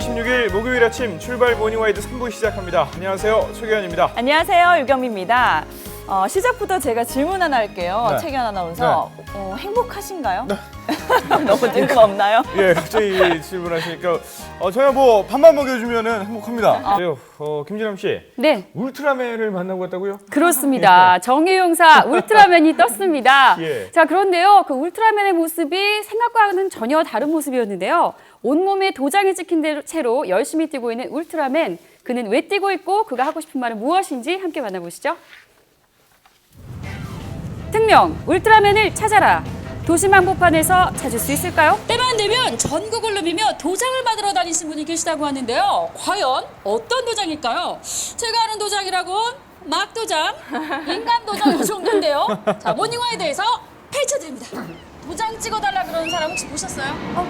16일 목요일 아침 출발 모닝와이드 3부 시작합니다. 안녕하세요. 최규현입니다. 안녕하세요. 유경미입니다. 어, 시작부터 제가 질문 하나 할게요. 네. 최견 아나운서. 어, 행복하신가요? 너무 뜬금없나요? 예, 갑자기 질문하시니까 어, 저야 뭐 밥만 먹여주면 행복합니다. 그래요. 어, 김진영 씨, 네, 울트라맨을 만나고 왔다고요? 그렇습니다. 정의용사 울트라맨이 떴습니다. 예. 자, 그런데요, 그 울트라맨의 모습이 생각과는 전혀 다른 모습이었는데요. 온몸에 도장이 찍힌 대로- 채로 열심히 뛰고 있는 울트라맨. 그는 왜 뛰고 있고 그가 하고 싶은 말은 무엇인지 함께 만나보시죠. 특명 울트라맨을 찾아라. 도심 한복판에서 찾을 수 있을까요? 때만 되면 전국을 누비며 도장을 받으러 다니신 분이 계시다고 하는데요. 과연 어떤 도장일까요? 제가 아는 도장이라곤 막도장, 인간도장 이 정도인데요. 자, 모닝와이드에서 펼쳐드립니다. 도장 찍어달라 그러는 사람 혹시 보셨어요? 어,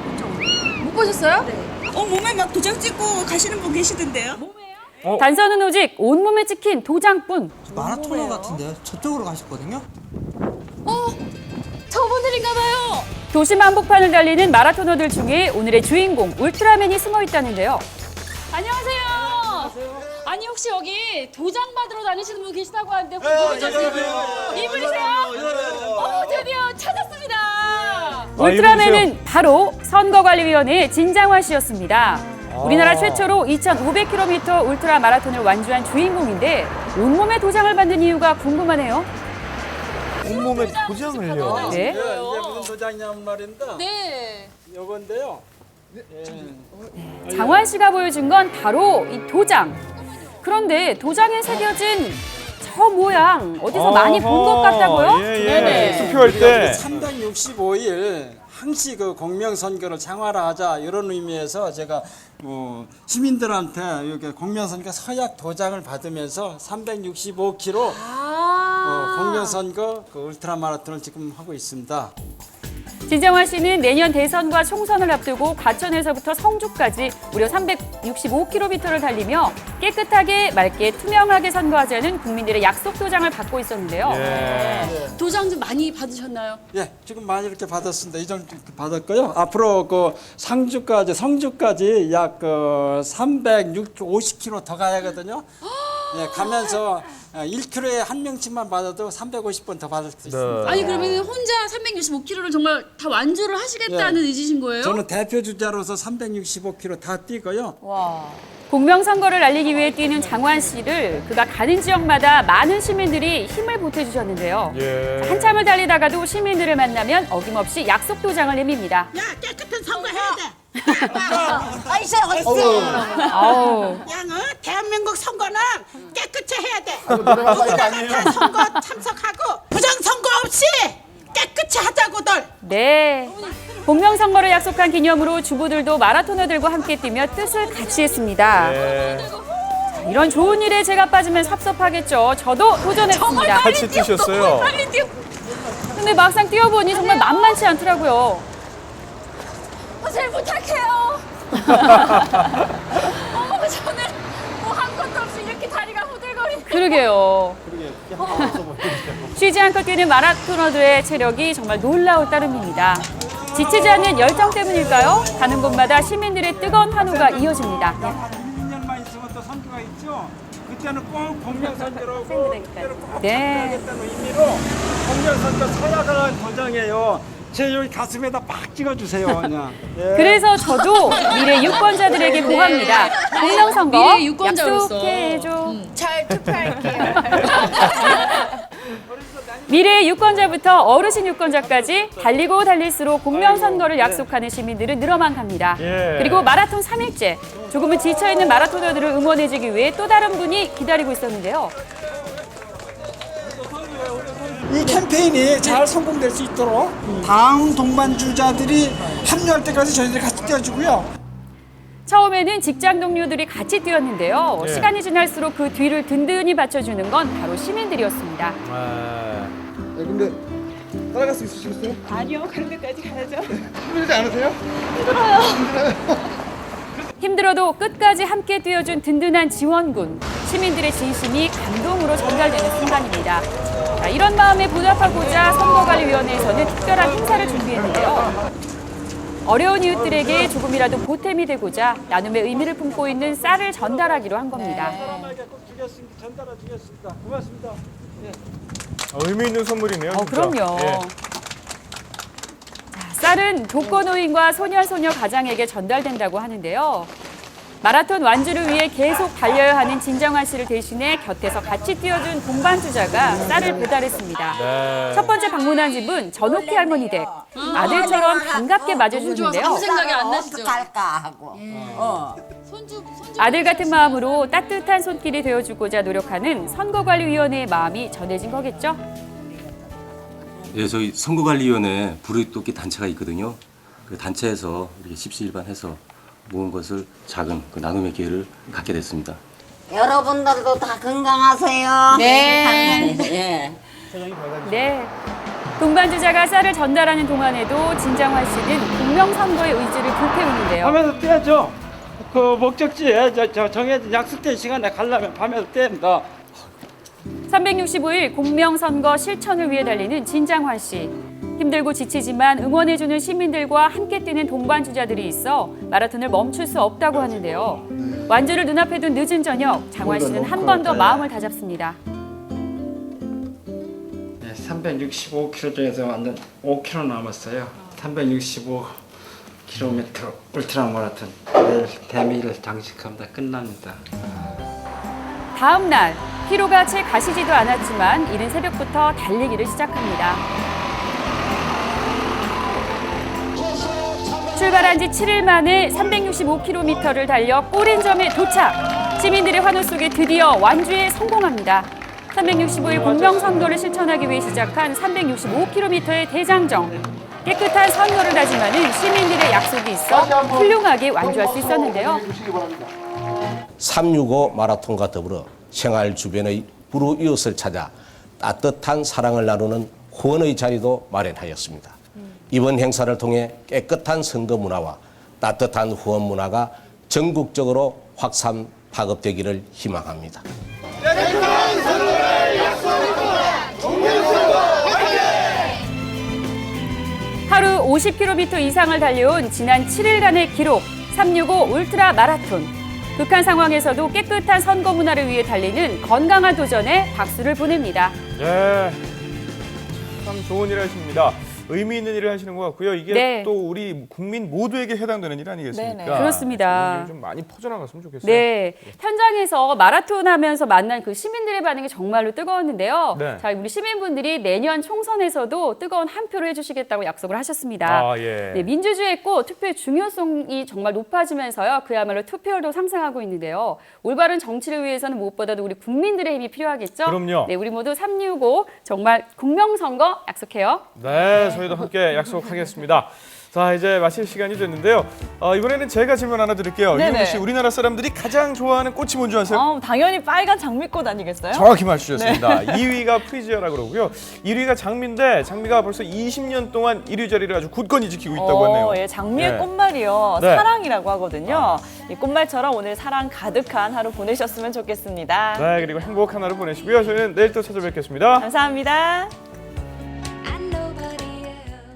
못 보셨어요? 어, 몸에 막 도장 찍고 가시는 분 계시던데요? 몸에 요? 단서는 오직 온몸에 찍힌 도장뿐. 마라토너 같은데요? 저쪽으로 가셨거든요? 어, 저분들인가봐요. 도심 한복판을 달리는 마라토너들 중에 오늘의 주인공 울트라맨이 숨어 있다는데요. 안녕하세요. 아니 혹시 여기 도장 받으러 다니시는 분 계시다고 하는데 혹시 보셨어요? 이분이세요? 어, 드디어 찾았습니다. 울트라맨은 바로 선거관리위원회의 진장화 씨였습니다. 우리나라 최초로 2,500km 울트라 마라톤을 완주한 주인공인데 온몸에 도장을 받는 이유가 궁금하네요. 온몸에 도장을요. 네. 이게 무슨 도장이냐면 말입니다. 네. 요건데요. 장환 씨가 보여준 건 바로 이 도장. 그런데 도장에 새겨진 저 모양 어디서 많이 본 것 같다고요? 예, 예. 네네. 투표할 때 365일 항시 그 공명 선거를 장화하자 이런 의미에서 제가 뭐 시민들한테 이렇게 공명 선거 서약 도장을 받으면서 365km 아. 어, 공명 선거 그 울트라 마라톤을 지금 하고 있습니다. 진정환 씨는 내년 대선과 총선을 앞두고 과천에서부터 성주까지 무려 365km를 달리며 깨끗하게 맑게 투명하게 선거하자는 국민들의 약속 도장을 받고 있었는데요. 예. 도장 좀 많이 받으셨나요? 예, 지금 많이 이렇게 받았습니다. 이 정도 이렇게 받았고요. 앞으로 그 상주까지 성주까지 약 그 350km 더 가야거든요. 예, 가면서 1km에 한 명씩만 받아도 350번 더 받을 수 있습니다. 아니 그러면 혼자 365km를 정말 다 완주를 하시겠다는 예. 의지신 거예요? 저는 대표 주자로서 365km 다 뛰고요. 와. 공명선거를 알리기 위해 뛰는 장환 씨를 그가 가는 지역마다 많은 시민들이 힘을 보태주셨는데요. 예. 한참을 달리다가도 시민들을 만나면 어김없이 약속 도장을 내밉니다. 야, 깨끗한 선거 해야 돼. 어이씨 어이씨 아우. 야, 너 대한민국 선거는 깨끗이 해야 돼. 누구나 다 선거 참석하고 부정 선거 없이 깨끗이 하자고들. 네. 공명선거를 약속한 기념으로 주부들도 마라토너들과 함께 뛰며 뜻을 같이 했습니다. 예. 이런 좋은 일에 제가 빠지면 섭섭하겠죠. 저도 도전했습니다. 같이 뛰셨어요. 근데 막상 뛰어보니 정말 만만치 않더라고요. 어, 잘 부탁해요. 그러게요. 쉬지 않고 뛰는 마라토너들의 체력이 정말 놀라울 따름입니다. 지치지 않는 열정 때문일까요? 가는 곳마다 시민들의 뜨거운 환호가 이어집니다. 2년만 있으면 또 선거가 있죠. 그때는 꼭 공명 선거로 그때는 꼭 네. 하겠다는 의미로 공명 선거 서약을 한 도장이에요. 제 여기 가슴에다 팍 찍어주세요, 그냥. 예. 그래서 저도 미래 유권자들에게 고합니다. 공명선거 미래 유권자로서. 약속해줘. 잘 투표할게요 미래의 유권자부터 어르신 유권자까지 달리고 달릴수록 공명선거를 약속하는 시민들은 늘어만 갑니다. 예. 그리고 마라톤 3일째. 조금은 지쳐있는 마라토너들을 응원해주기 위해 또 다른 분이 기다리고 있었는데요. 이 캠페인이 잘 성공될 수 있도록 다음 동반주자들이 합류할 때까지 저희들이 같이 뛰어주고요. 처음에는 직장 동료들이 같이 뛰었는데요. 예. 시간이 지날수록 그 뒤를 든든히 받쳐주는 건 바로 시민들이었습니다. 아, 근데 따라갈 수 있으시겠어요? 아니요, 그런 데까지 가야죠. 힘들지 않으세요? 힘들어도 끝까지 함께 뛰어준 든든한 지원군. 시민들의 진심이 감동으로 전달되는 순간입니다. 자, 이런 마음에 보답하고자 선거관리위원회에서는 특별한 행사를 준비했는데요. 어려운 이웃들에게 조금이라도 보탬이 되고자 나눔의 의미를 품고 있는 쌀을 전달하기로 한 겁니다. 사람에게 꼭 주겠습니다. 전달해 주겠습니다. 고맙습니다. 어, 의미 있는 선물이네요. 어, 진짜. 그럼요. 예. 자, 쌀은 독거노인과 소녀소녀 가장에게 전달된다고 하는데요. 마라톤 완주를 위해 계속 달려야 하는 진정한 씨를 대신해 곁에서 같이 뛰어준 동반 주자가 쌀을 배달했습니다. 네. 첫 번째 방문한 집은 전옥희 할머니 댁. 아들처럼 반갑게 맞아주는데요. 아무 생각이 안 나시죠? 어떡할까 하고. 어. 손주 손주 아들 같은 마음으로 따뜻한 손길이 되어주고자 노력하는 선거관리위원회의 마음이 전해진 거겠죠? 예, 저희 선거관리위원회 불의돕기 단체가 있거든요. 그 단체에서 이렇게 십시일반해서 모은 것을 작은 그 나눔의 기회를 갖게 됐습니다. 여러분들도 다 건강하세요. 네. 예. 네. 동반주자가 쌀을 전달하는 동안에도 진정환 씨는 공명선거의 의지를 불태우는데요. 밤에도 떼야죠. 그 목적지에 저, 저 정해진 약속된 시간에 가려면 밤에도 떼입니다. 365일 공명선거 실천을 위해 달리는 진장환 씨. 힘들고 지치지만 응원해주는 시민들과 함께 뛰는 동반 주자들이 있어 마라톤을 멈출 수 없다고 하는데요. 완주를 눈앞에 둔 늦은 저녁, 장환 씨는 한 번 더 마음을 다잡습니다. 네, 365km 중에서 완전 5km 남았어요. 365km 울트라 마라톤 내일 대미를 장식합니다. 끝납니다. 다음 날 피로가 채 가시지도 않았지만 이른 새벽부터 달리기를 시작합니다. 출발한 지 7일 만에 365km를 달려 꼬린점에 도착. 시민들의 환호 속에 드디어 완주에 성공합니다. 365일 공명선거를 실천하기 위해 시작한 365km의 대장정. 깨끗한 선거를 다짐하는 시민들의 약속이 있어 훌륭하게 완주할 수 있었는데요. 365 마라톤과 더불어 생활 주변의 불우이웃을 찾아 따뜻한 사랑을 나누는 후원의 자리도 마련하였습니다. 이번 행사를 통해 깨끗한 선거 문화와 따뜻한 후원 문화가 전국적으로 확산 파급되기를 희망합니다. 하루 50km 이상을 달려온 지난 7일간의 기록 365 울트라 마라톤. 극한 상황에서도 깨끗한 선거 문화를 위해 달리는 건강한 도전에 박수를 보냅니다. 예. 참 좋은 일 하십니다. 의미 있는 일을 하시는 것 같고요. 이게 네. 또 우리 국민 모두에게 해당되는 일 아니겠습니까? 네네. 그렇습니다. 일좀 많이 퍼져나갔으면 좋겠어요. 네, 현장에서 마라톤 하면서 만난 그 시민들의 반응이 정말로 뜨거웠는데요. 네. 자, 우리 시민분들이 내년 총선에서도 뜨거운 한 표를 해주시겠다고 약속을 하셨습니다. 아, 예. 네, 민주주의의 꽃 투표의 중요성이 정말 높아지면서요. 그야말로 투표율도 상승하고 있는데요. 올바른 정치를 위해서는 무엇보다도 우리 국민들의 힘이 필요하겠죠. 그럼요. 네, 우리 모두 365 정말 공명선거 약속해요. 네, 저희도 함께 약속하겠습니다. 자, 이제 마칠 시간이 됐는데요. 어, 이번에는 제가 질문 하나 드릴게요. 네네. 이은미 씨, 우리나라 사람들이 가장 좋아하는 꽃이 뭔지 아세요? 어, 당연히 빨간 장미꽃 아니겠어요? 정확히 맞추셨습니다. 2위가 프리지아라 그러고요. 1위가 장미인데 장미가 벌써 20년 동안 1위 자리를 아주 굳건히 지키고 있다고 하네요. 어, 예, 장미의 네. 꽃말이요. 네. 사랑이라고 하거든요. 이 꽃말처럼 오늘 사랑 가득한 하루 보내셨으면 좋겠습니다. 네, 그리고 행복한 하루 보내시고요. 저희는 내일 또 찾아뵙겠습니다. 감사합니다.